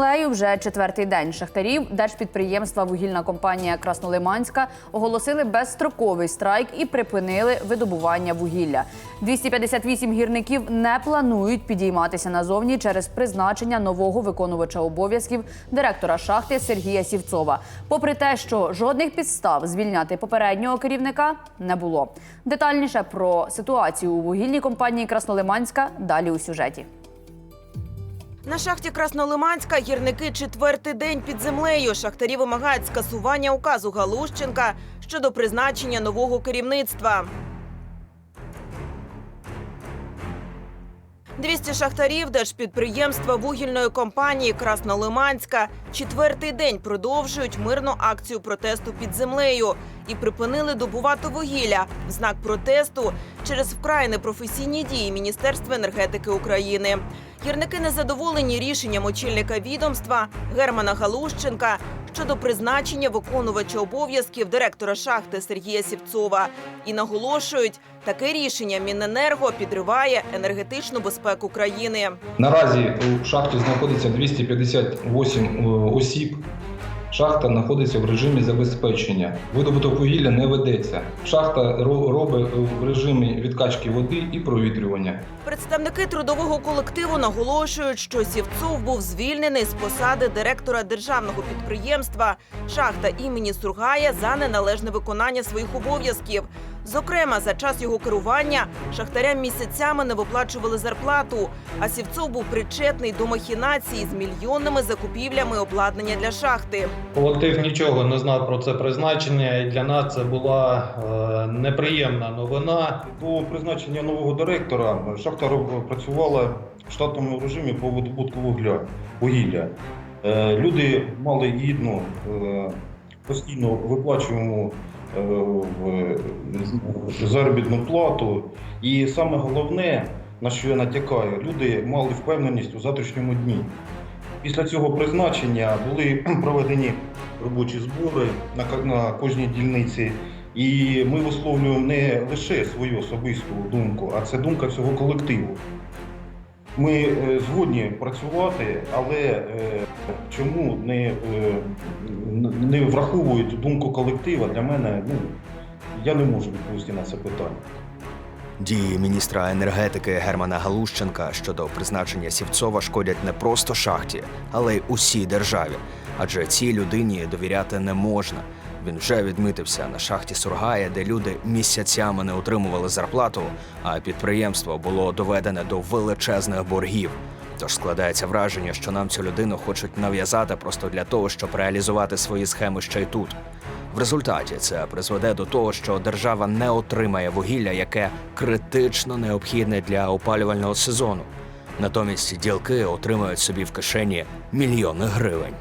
Лею вже четвертий день шахтарів держпідприємства вугільна компанія Краснолиманська оголосили безстроковий страйк і припинили видобування вугілля. 258 гірників не планують підійматися назовні через призначення нового виконувача обов'язків директора шахти Сергія Сівцова. Попри те, що жодних підстав звільняти попереднього керівника не було. Детальніше про ситуацію у вугільній компанії Краснолиманська далі у сюжеті. На шахті Краснолиманська гірники четвертий день під землею. Шахтарі вимагають скасування указу Галущенка щодо призначення нового керівництва. 200 шахтарів держпідприємства вугільної компанії Краснолиманська четвертий день продовжують мирну акцію протесту під землею і припинили добувати вугілля в знак протесту через вкрай непрофесійні дії Міністерства енергетики України. Гірники незадоволені рішенням очільника відомства Германа Галущенка щодо призначення виконувача обов'язків директора шахти Сергія Сівцова і наголошують, таке рішення Міненерго підриває енергетичну безпеку країни. Наразі у шахті знаходиться 258 осіб. Шахта знаходиться в режимі забезпечення. Видобуток вугілля не ведеться. Шахта робить в режимі відкачки води і провітрювання. Представники трудового колективу наголошують, що Сівцов був звільнений з посади директора державного підприємства шахта імені Сургая за неналежне виконання своїх обов'язків. Зокрема, за час його керування шахтарям місяцями не виплачували зарплату. А Сівцов був причетний до махінації з мільйонними закупівлями обладнання для шахти. Колектив нічого не знав про це призначення, і для нас це була е, неприємна новина. До призначення нового директора шахта роб- працювала в штатному режимі по видобутку вугля, вугілля. Е, Люди мали гідну, е, постійно виплачуємо в- заробітну плату. І саме головне, на що я натякаю, люди мали впевненість у завтрашньому дні. Після цього призначення були проведені робочі збори на, на кожній дільниці. І ми висловлюємо не лише свою особисту думку, а це думка всього колективу. Ми е, згодні працювати, але е, чому не, е, не враховують думку колектива, для мене ну, я не можу відповісти на це питання. Дії міністра енергетики Германа Галущенка щодо призначення Сівцова шкодять не просто шахті, але й усій державі. Адже цій людині довіряти не можна. Він вже відмитився на шахті Сургая, де люди місяцями не отримували зарплату, а підприємство було доведене до величезних боргів. Тож складається враження, що нам цю людину хочуть нав'язати просто для того, щоб реалізувати свої схеми ще й тут. В результаті це призведе до того, що держава не отримає вугілля, яке критично необхідне для опалювального сезону. Натомість ділки отримають собі в кишені мільйони гривень.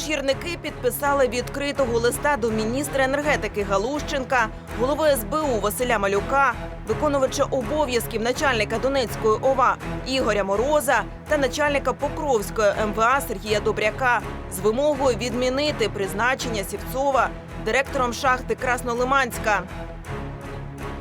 Тож гірники підписали відкритого листа до міністра енергетики Галущенка, голови СБУ Василя Малюка, виконувача обов'язків начальника Донецької ОВА Ігоря Мороза та начальника Покровської МВА Сергія Добряка з вимогою відмінити призначення Сівцова директором шахти Краснолиманська.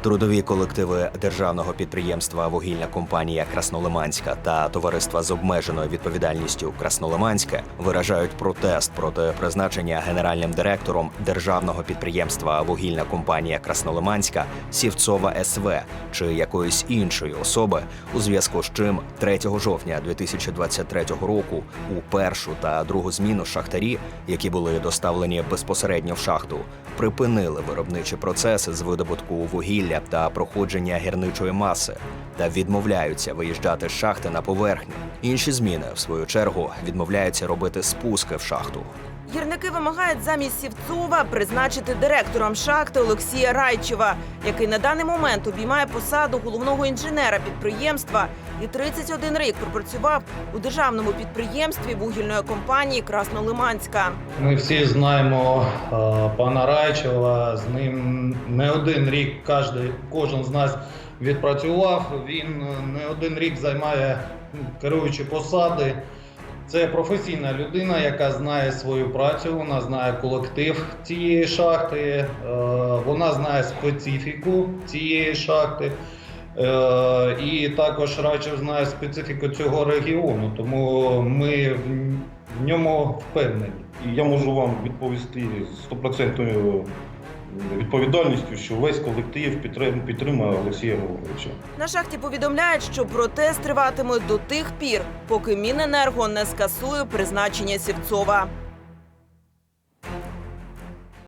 Трудові колективи державного підприємства Вугільна компанія Краснолиманська та товариства з обмеженою відповідальністю Краснолиманське виражають протест проти призначення генеральним директором державного підприємства Вугільна компанія Краснолиманська Сівцова СВ чи якоїсь іншої особи, у зв'язку з чим 3 жовтня 2023 року у першу та другу зміну шахтарі, які були доставлені безпосередньо в шахту, припинили виробничі процеси з видобутку вугілля та проходження гірничої маси та відмовляються виїжджати з шахти на поверхню. Інші зміни, в свою чергу, відмовляються робити спуски в шахту. Гірники вимагають замість Сівцова призначити директором шахти Олексія Райчева, який на даний момент обіймає посаду головного інженера підприємства і 31 рік пропрацював у державному підприємстві вугільної компанії Краснолиманська. Ми всі знаємо е, пана Райчева. З ним не один рік кожен, з нас відпрацював. Він е, не один рік займає керуючі посади. Це професійна людина, яка знає свою працю, вона знає колектив цієї шахти, е, вона знає специфіку цієї шахти. Е, І також Райчев знає специфіку цього регіону. Тому ми в ньому впевнені. І я можу вам відповісти з стопроцентною відповідальністю, що весь колектив підтримує Олексія Григоровича. На шахті повідомляють, що протест триватиме до тих пір, поки Міненерго не скасує призначення Сівцова.